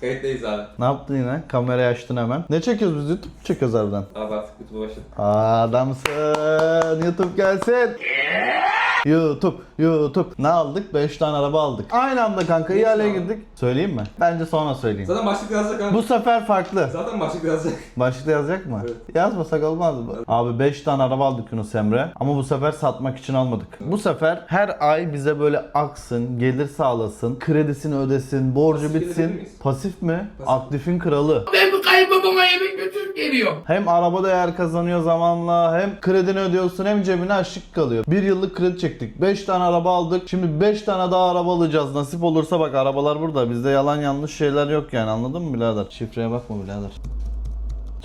Kayıttayız abi. Ne yaptın yine? Kamerayı açtın hemen. Ne çekiyoruz biz? YouTube mu çekiyoruz harbiden? Abi artık YouTube'a başladım. Adamsın. YouTube gelsin. YouTube, YouTube. Ne aldık? 5 tane araba aldık. Aynı anda kanka ihaleye girdik. Söyleyeyim mi? Bence sonra söyleyeyim. Zaten başlık yazacak abi. Bu sefer farklı. Zaten başlık yazacak. Başlıkta yazacak mı? Evet. Yazmasak olmaz mı? Abi 5 tane araba aldık Yunus Emre. Ama bu sefer satmak için almadık. Bu sefer her ay bize böyle aksın, gelir sağlasın, kredisini ödesin, borcu Pasif bitsin. miyiz? Pasif mi? Pasif. Aktifin kralı. Ben bu kayınbabama yemek götürüp geliyorum. Hem araba değer kazanıyor zamanla, hem kredini ödüyorsun hem cebine açlık kalıyor. Bir yıllık kredi çektik. 5 tane araba aldık. Şimdi 5 tane daha araba alacağız. Nasip olursa bak arabalar burada. Bizde yalan yanlış şeyler yok yani anladın mı birader? Şifreye bakma birader.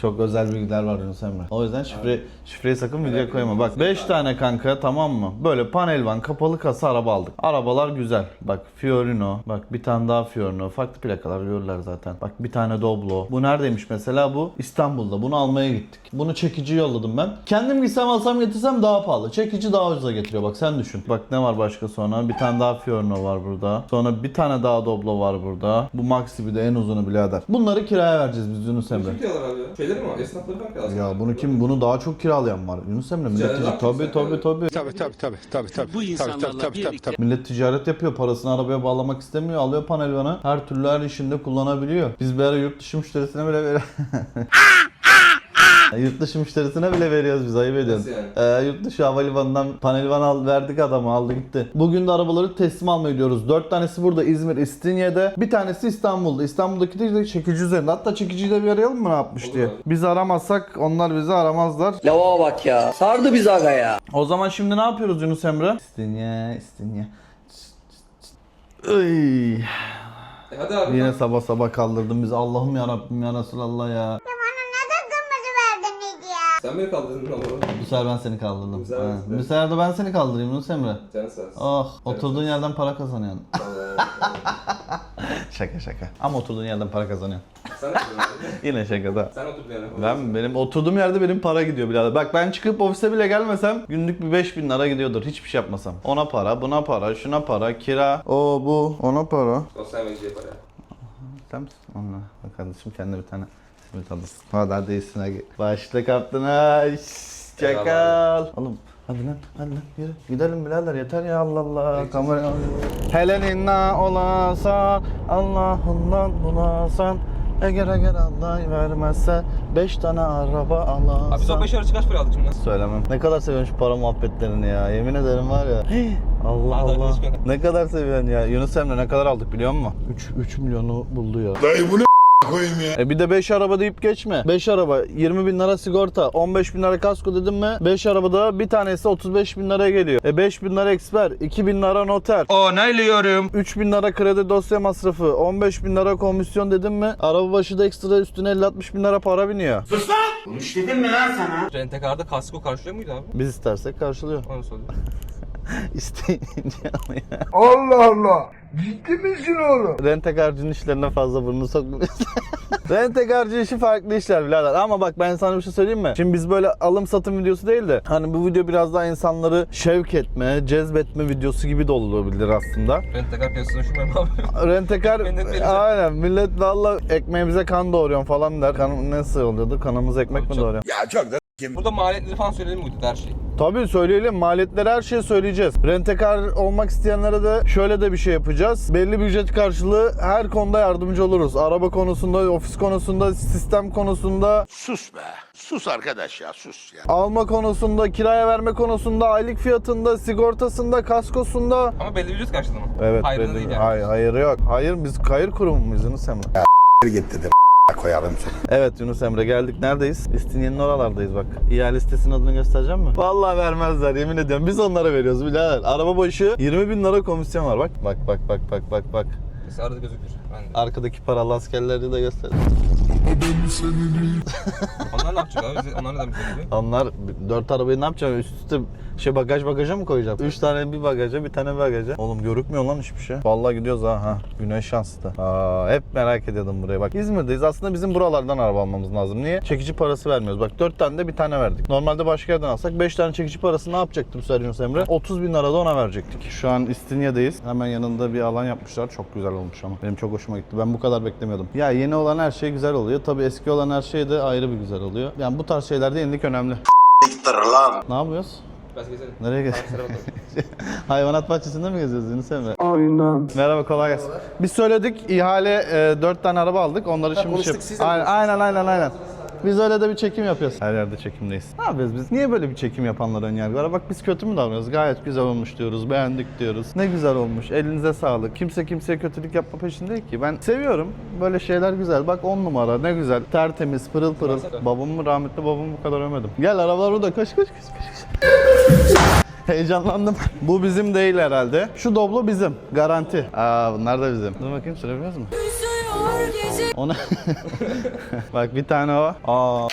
Çok özel bilgiler var Yunus Emre. O yüzden şifre, şifreyi sakın videoya koyma. Bak 5 tane kanka tamam mı? Böyle panel van kapalı kasa araba aldık. Arabalar güzel. Bak Fiorino. Bak bir tane daha Fiorino. Farklı plakalar görürler zaten. Bak bir tane Doblo. Bu neredeymiş mesela? Bu İstanbul'da. Bunu almaya gittik. Bunu çekici yolladım ben. Kendim gitsem alsam getirsem daha pahalı. Çekici daha ucuza getiriyor. Bak sen düşün. Bak ne var başka sonra? Bir tane daha Fiorino var burada. Sonra bir tane daha Doblo var burada. Bu Maxi bir de en uzunu birader. Bunları kiraya vereceğiz biz Yunus Emre. Kim abi ya? Şeyleri mi var? Esnafları falan kiralar. Ya bunu kim bunu daha çok kiralayan var. Yunus Emre millet Ticaret ticaret tabii tabii tabii. Tabii tabii tabii tabii tabii. Bu insanlarla tabii, tabii, tabii, birlikte- tabii. Millet ticaret yapıyor. Parasını arabaya bağlamak istemiyor. Alıyor panelvanı. Her türlü her işinde kullanabiliyor. Biz bir ara yurt dışı müşterisine bile Yurt dışı müşterisine bile veriyoruz biz ayıp ediyoruz. Nasıl Ee, yani? yurt dışı havalimanından panelvan al, verdik adamı aldı gitti. Bugün de arabaları teslim almaya gidiyoruz. Dört tanesi burada İzmir, İstinye'de. Bir tanesi İstanbul'da. İstanbul'daki de çekici üzerinde. Hatta çekiciyi de bir arayalım mı ne yapmış Olur diye. abi. Biz aramazsak onlar bizi aramazlar. Lava bak ya. Sardı bizi aga ya. O zaman şimdi ne yapıyoruz Yunus Emre? İstinye, İstinye. Iy. E hadi abi. Yine sabah sabah kaldırdın bizi. Allah'ım ya Rabbim ya Resulallah ya. Bana neden kırmızı verdin Nidi ya? Sen beni kaldırdın ama. Bu sefer ben seni kaldırdım. Bu sefer Bu de ben seni kaldırayım Yunus Emre. Canı sağ olsun. Oh, oturduğun yerden para kazanıyorsun. Vallahi. şaka şaka. Ama oturduğun yerden para kazanıyorsun. Sen oturdun abi. Yine şaka da. Sen oturdun yani. Ben benim oturduğum yerde benim para gidiyor birader. Bak ben çıkıp ofise bile gelmesem günlük bir 5000 lira gidiyordur hiçbir şey yapmasam. Ona para, buna para, şuna para, kira, o bu, ona para. Sosyal medya yapar ya. Sen misin? Onunla. Bak kardeşim kendi bir tane Hadi hadi iyisin hadi. Başla kaptın ha. Şşş, Çakal. Oğlum hadi lan hadi lan yürü. Gidelim birader yeter ya Allah Allah. Kamera Heleninna olasan Allah'ından bulasan Eğer eğer Allah vermezse 5 tane araba alasan Abi biz o 5 arası kaç para aldık şimdi? Söylemem. Ne kadar seviyorsun şu para muhabbetlerini ya. Yemin ederim var ya. Allah Allah. Ne kadar seviyorsun ya. Yunus Emre ne kadar aldık biliyor musun? 3 3 milyonu buldu ya. Dayı bu ne koyayım ya? E bir de 5 araba deyip geçme. 5 araba 20 bin lira sigorta 15 bin lira kasko dedim mi 5 arabada bir tanesi 35 bin liraya geliyor. E 5 bin lira eksper 2 bin lira noter. Onaylıyorum. 3 bin lira kredi dosya masrafı 15 bin lira komisyon dedim mi araba başı da ekstra üstüne 50-60 bin lira para biniyor. Rentekarda kasko karşılıyor muydu abi? Biz istersek karşılıyor. Onu sorayım. İsteyince ya. Allah Allah. Ciddi misin oğlum? Rentekarcının işlerine fazla burnunu sokmuyorsun. Rentekarcı işi farklı işler birader. Ama bak ben sana bir şey söyleyeyim mi? Şimdi biz böyle alım satım videosu değil de hani bu video biraz daha insanları şevk etme, cezbetme videosu gibi de olabilir aslında. Rentekar piyasasını düşünmüyorum abi. Rentekar Millet verecek. aynen millet valla ekmeğimize kan doğuruyorsun falan der. Kan, nasıl oluyordu? Kanımıza ekmek mi çok- doğuruyor? Ya çok da kim? Burada maliyetleri falan söyleyelim mi her şey? Tabii söyleyelim. Maliyetleri her şeyi söyleyeceğiz. Rentekar olmak isteyenlere de şöyle de bir şey yapacağız. Belli bir ücret karşılığı her konuda yardımcı oluruz. Araba konusunda, ofis konusunda, sistem konusunda, Sus be. Sus arkadaş ya sus ya. alma konusunda, kiraya verme konusunda, aylık fiyatında, sigortasında, kaskosunda. Ama belli bir ücret karşılığı mı? Evet, Hayrına belli- değil yani. Hayır, hayır yok. Hayır, biz hayır kurumu muyuz Yunus Emre? Git dedim. Koyarım seni. Evet Yunus Emre geldik. Neredeyiz? İstinye'nin oralardayız bak. İhale listesinin adını göstereceğim mi? Vallahi vermezler yemin ediyorum. Biz onlara veriyoruz birader. Araba başı 20 bin lira komisyon var bak. Bak bak bak bak bak bak. Mesela arada gözükür. Ben de. Arkadaki paralı askerleri de göster. Onlar ne yapacak abi? Onlar neden bize geliyor? Onlar dört arabayı ne yapacak? Üst üste şey bagaj bagaja mı koyacak? Üç tane bir bagaja, bir tane bagaja. Oğlum görükmüyor lan hiçbir şey. Vallahi gidiyoruz ha. ha. Güneş şanslı. Aa, hep merak ediyordum buraya. Bak İzmir'deyiz. Aslında bizim buralardan araba almamız lazım. Niye? Çekici parası vermiyoruz. Bak dört tane de bir tane verdik. Normalde başka yerden alsak beş tane çekici parası ne yapacaktı bu Emre? 30 bin lira da ona verecektik. Şu an İstinye'deyiz. Hemen yanında bir alan yapmışlar. Çok güzel olmuş ama. Benim çok hoşuma gitti. Ben bu kadar beklemiyordum. Ya yeni olan her şey güzel oluyor. Tabii eski olan her şey de ayrı bir güzel oluyor. Yani bu tarz şeylerde yenilik önemli. Ne yapıyoruz? Biraz gezelim. Nereye bakalım. Hayvanat bahçesinde mi geziyoruz Yunus Emre? Aynen. Merhaba kolay gelsin. Biz söyledik ihale e, 4 tane araba aldık. Onları şimdi konuştuk, şey- siz de aynen, aynen aynen aynen. Biz öyle de bir çekim yapıyoruz. Her yerde çekimdeyiz. Ne yapıyoruz biz? Niye böyle bir çekim yapanlara ön yargı var? Bak biz kötü mü davranıyoruz? Gayet güzel olmuş diyoruz, beğendik diyoruz. Ne güzel olmuş, elinize sağlık. Kimse kimseye kötülük yapma peşinde değil ki. Ben seviyorum. Böyle şeyler güzel. Bak 10 numara ne güzel. Tertemiz, pırıl pırıl. Babamı rahmetli babamı bu kadar övmedim. Gel arabalar burada. Koş koş koş. koş. Heyecanlandım. Bu bizim değil herhalde. Şu Doblo bizim. Garanti. Aa bunlar da bizim. Dur bakayım sürebiliyoruz mu? Ona Bak bir tane o. Aa.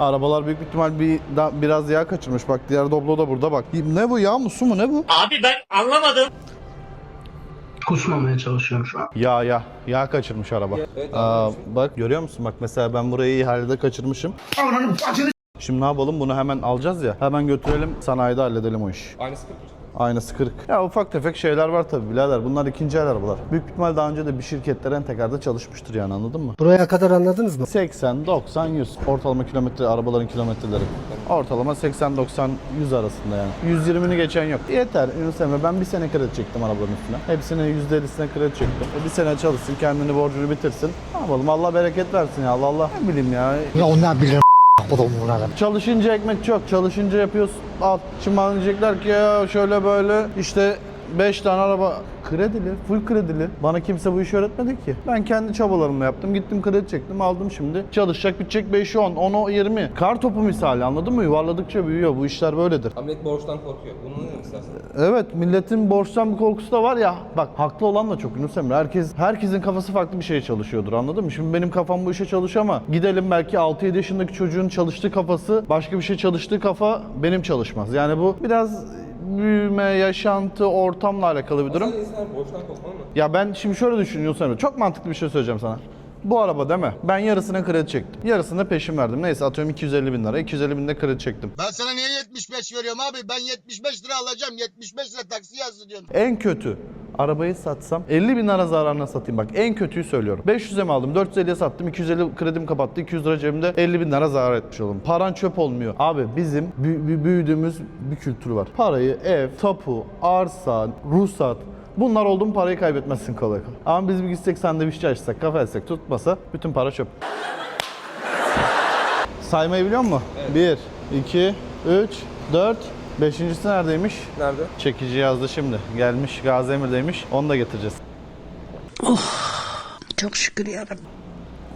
Arabalar büyük ihtimal bir da, biraz yağ kaçırmış. Bak diğer Doblo da burada bak. Ne bu yağ mı su mu ne bu? Kusmamaya çalışıyorum şu an. Yağ yağ. Yağ kaçırmış araba. Evet abi, Aa, bak görüyor musun? Bak mesela ben burayı ihalede kaçırmışım. Şimdi ne yapalım? Bunu hemen alacağız ya. Hemen götürelim sanayide halledelim o işi. Aynısı 40 Aynısı kırık. Ya ufak tefek şeyler var tabii birader. Bunlar ikinci el arabalar. Büyük ihtimal daha önce de bir şirkette rentekarda çalışmıştır yani anladın mı? Buraya kadar anladınız mı? 80, 90, 100. Ortalama kilometre, arabaların kilometreleri. Ortalama 80, 90, 100 arasında yani. 120'ni geçen yok. Yeter Yunus Emre ben bir sene kredi çektim arabanın üstüne. Hepsine %50'sine kredi çektim. E bir sene çalışsın, kendini borcunu bitirsin. Ne yapalım Allah bereket versin ya Allah Allah. Ne bileyim ya. Ya onlar bilir o da umurlar. Çalışınca ekmek çok, çalışınca yapıyorsun. Al. Şimdi diyecekler ki ya şöyle böyle işte 5 tane araba kredili, full kredili. Bana kimse bu işi öğretmedi ki. Ben kendi çabalarımla yaptım. Gittim kredi çektim, aldım şimdi. Çalışacak bitecek 5 10, 10 20. Kar topu misali anladın mı? Yuvarladıkça büyüyor. Bu işler böyledir. Hamlet borçtan korkuyor. Bunu ne istersin? Evet, milletin borçtan bir korkusu da var ya. Bak haklı olan da çok Yunus Emre. Herkes, herkesin kafası farklı bir şeye çalışıyordur anladın mı? Şimdi benim kafam bu işe çalışıyor ama gidelim belki 6-7 yaşındaki çocuğun çalıştığı kafası başka bir şey çalıştığı kafa benim çalışmaz. Yani bu biraz büyüme, yaşantı, ortamla alakalı bir durum. Sen insan borçtan korkmalı mı? Ya ben şimdi şöyle düşünüyorsun Emre. Çok mantıklı bir şey söyleyeceğim sana. Bu araba değil mi? Ben yarısına kredi çektim. Yarısını da peşin verdim. Neyse atıyorum 250 bin lira. 250 bin de kredi çektim. Ben sana niye 75 veriyorum abi? Ben 75 lira alacağım. 75 lira taksi yazdı diyorsun. En kötü arabayı satsam 50 bin lira zararına satayım bak en kötüyü söylüyorum. 500'e mi aldım 450'ye sattım 250 kredim kapattı 200 lira cebimde 50 bin lira zarar etmiş oldum. Paran çöp olmuyor. Abi bizim bü- bü- büyüdüğümüz bir kültür var. Parayı ev, tapu, arsa, ruhsat Bunlar oldu mu parayı kaybetmezsin kolay kolay. Ama biz bir gitsek sandviççi açsak, kafe açsak tutmasa bütün para çöp. Saymayı biliyor musun? 1, 2, 3, 4, Beşincisi neredeymiş? Nerede? Çekici yazdı şimdi. Gelmiş Gazi Emir'deymiş. Onu da getireceğiz. Çok şükür yarabbim.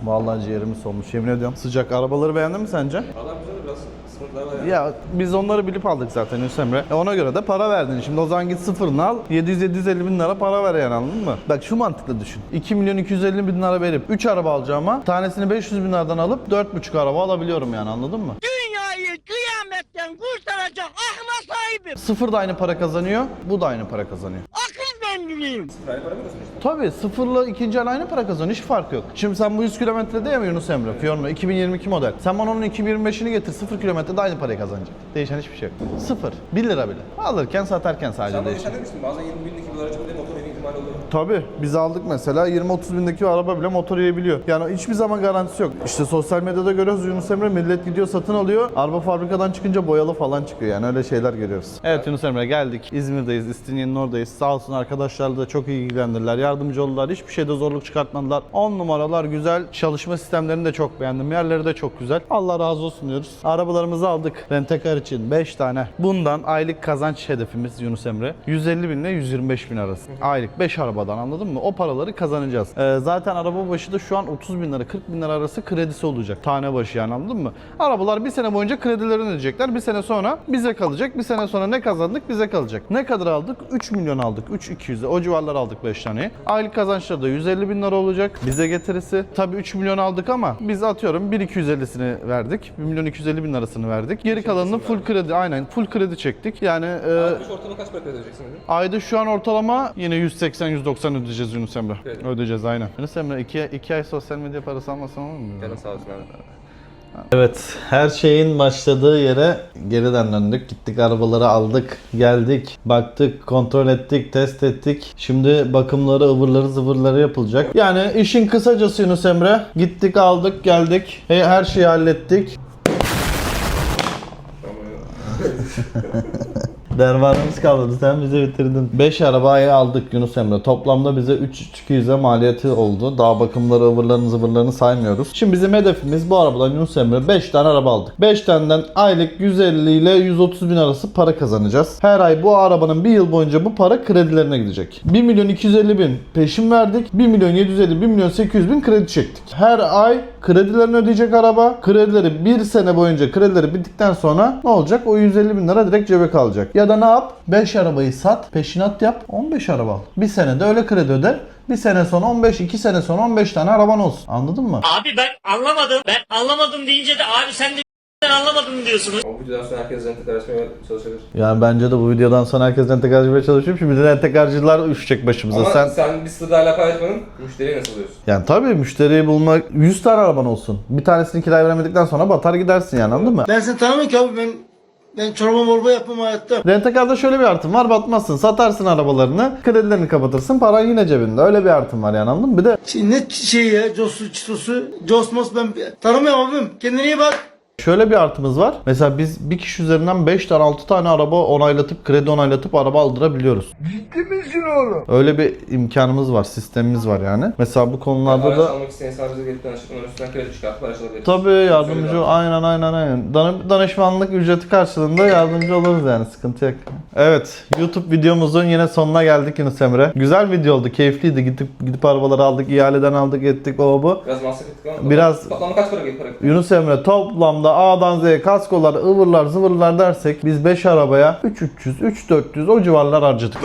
Vallahi ciğerimiz solmuş yemin ediyorum. Sıcak. Arabaları beğendin mi sence? Adam güzel biraz sıkıntılar var ya. Ya biz onları bilip aldık zaten Yunus Emre. E ona göre de para verdin. Şimdi o zaman git sıfırını al. 700-750 bin lira para ver yani anladın mı? Bak şu mantıkla düşün. 2 milyon 250 bin lira verip 3 araba alacağıma tanesini 500 bin liradan alıp 4,5 araba alabiliyorum yani anladın mı? Dünyayı kıyametten kurtaracak akla sahibim. Sıfır da aynı para kazanıyor. Bu da aynı para kazanıyor. Sıfır mı işte? Tabii sıfırla ikinci el aynı para kazanıyor. Hiç fark yok. Şimdi sen bu 100 kilometrede ya Yunus Emre? Fiorino 2022 model. Sen bana onun 2025'ini getir 0 kilometrede aynı parayı kazanacak. Değişen hiçbir şey yok. Sıfır. 1 lira bile. Alırken satarken sadece Sen de değişiyor. geçen demiştin bazen 20 bindeki bir aracın bile motor yeme ihtimali oluyor. Tabii biz aldık mesela 20-30 bindeki araba bile motor yiyebiliyor. Yani hiçbir zaman garantisi yok. İşte sosyal medyada görüyoruz Yunus Emre millet gidiyor satın alıyor. Araba fabrikadan çıkınca boyalı falan çıkıyor yani öyle şeyler görüyoruz. Evet Yunus Emre geldik. İzmir'deyiz. İstinye'nin oradayız. Sağ olsun arkadaşlar da çok ilgilendiler. Yardımcı oldular. Hiçbir şeyde zorluk çıkartmadılar. 10 numaralar güzel. Çalışma sistemlerini de çok beğendim. Yerleri de çok güzel. Allah razı olsun diyoruz. Arabalarımızı aldık. Rentekar için 5 tane. Bundan aylık kazanç hedefimiz Yunus Emre. 150 bin ile 125 bin arası. Aylık 5 arabadan anladın mı? O paraları kazanacağız. Ee, zaten araba başı da şu an 30 bin lira 40 bin lira arası kredisi olacak. Tane başı yani anladın mı? Arabalar bir sene boyunca kredilerini ödeyecekler. Bir sene sonra bize kalacak. Bir sene sonra ne kazandık bize kalacak. Ne kadar aldık? 3 milyon aldık. 3 200'e. O civarlar aldık 5 taneyi. Aylık kazançları da 150 bin lira olacak. Bize getirisi. Tabii 3 milyon aldık ama biz atıyorum 1 250'sini verdik. 1 milyon 250 bin lirasını verdik. Geri kalanını full kredi aynen full kredi çektik. Yani e, ortalama kaç para kredi ödeyeceksin dedin? Ayda şu an ortalama yine 180-190 ödeyeceğiz Yunus Emre. Evet. Ödeyeceğiz aynen. Yunus Emre 2 2 ay sosyal medya parası almasan olur mu? Canın sağ olsun abi. Evet, her şeyin başladığı yere geriden döndük. Gittik arabaları aldık, geldik, baktık, kontrol ettik, test ettik. Şimdi bakımları, ıvırları, zıvırları yapılacak. Yani işin kısacası Yunus Emre. Gittik, aldık, geldik. E, her şeyi hallettik. Dervanımız kalmadı. Sen bize bitirdin. 5 arabayı aldık Yunus Emre. Toplamda bize 3-200'e maliyeti oldu. Daha bakımları, ıvırlarını, zıvırlarını saymıyoruz. Şimdi bizim hedefimiz bu arabadan Yunus Emre 5 tane araba aldık. 5 taneden aylık 150 ile 130 bin arası para kazanacağız. Her ay bu arabanın bir yıl boyunca bu para kredilerine gidecek. 1 milyon 250 bin peşin verdik. 1 milyon 750, 1 milyon 800 bin kredi çektik. Her ay kredilerini ödeyecek araba. Kredileri bir sene boyunca kredileri bittikten sonra ne olacak? O 150 bin lira direkt cebe kalacak. Ya da ne yap? 5 arabayı sat, peşinat yap, 15 araba al. Bir senede öyle kredi öder. Bir sene sonra 15, 2 sene sonra 15 tane araban olsun. Anladın mı? Abi ben anlamadım. Ben anlamadım deyince de abi sen de anlamadım diyorsunuz. O videodan sonra herkes rente açmaya çalışabilir. Yani bence de bu videodan sonra herkes rentekarcıya çalışıyor. Şimdi de rentekarcılar üşecek başımıza. Ama Sen sen, bir sırrıyla paylaşmanın müşteriyi nasıl buluyorsun? yani tabii müşteriyi bulmak 100 tane araban olsun. Bir tanesini kiraya veremedikten sonra batar gidersin yani anladın mı? Ben seni tanımıyorum ki abi ben ben çorba morba yapmam hayatta. Rentekarda şöyle bir artım var batmazsın. Satarsın arabalarını, kredilerini kapatırsın, paran yine cebinde. Öyle bir artım var yani anladın mı? Bir de Şey, ne şey ya cosu çitosu cosmos ben tanımıyorum abim. Kendine iyi bak. Şöyle bir artımız var. Mesela biz bir kişi üzerinden 5 tane 6 tane araba onaylatıp kredi onaylatıp araba aldırabiliyoruz. Ciddi misin oğlum? Öyle bir imkanımız var, sistemimiz var yani. Mesela bu konularda Araç da almak isteyen bize gelip danışıp onun üstünden kredi çıkartıp araç alabiliriz. Tabii yardımcı aynen aynen aynen. Dan- danışmanlık ücreti karşılığında yardımcı oluruz yani sıkıntı yok. Evet YouTube videomuzun yine sonuna geldik Yunus Emre. Güzel video oldu keyifliydi gidip gidip arabaları aldık ihaleden aldık ettik o bu. Biraz masraf ettik ama. Biraz- Toplamda kaç para para? Yunus Emre toplamda A'dan Z'ye kaskolar, ıvırlar, zıvırlar dersek biz 5 arabaya 3300, 3400 o civarlar harcadık.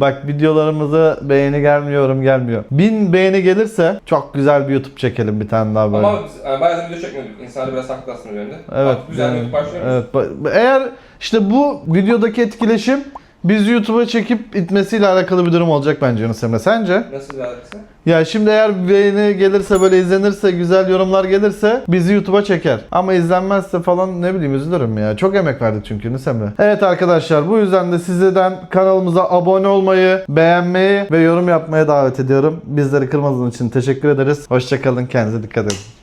Bak videolarımızı beğeni gelmiyor, yorum gelmiyor. 1000 beğeni gelirse çok güzel bir YouTube çekelim bir tane daha böyle. Ama biz yani bayağı da video çekmiyorduk. İnsanlar biraz haklı aslında bir yönde. Evet. Bak, güzel bir yani- başlıyor muyuz? Evet. Eğer işte bu videodaki etkileşim biz YouTube'a çekip itmesiyle alakalı bir durum olacak bence Yunus Emre. Sence? Nasıl bir alakası? Ya şimdi eğer beğeni gelirse böyle izlenirse güzel yorumlar gelirse bizi YouTube'a çeker. Ama izlenmezse falan ne bileyim üzülürüm ya. Çok emek verdik çünkü Yunus Emre. Evet arkadaşlar bu yüzden de sizden kanalımıza abone olmayı, beğenmeyi ve yorum yapmaya davet ediyorum. Bizleri kırmadığınız için teşekkür ederiz. Hoşçakalın kendinize dikkat edin.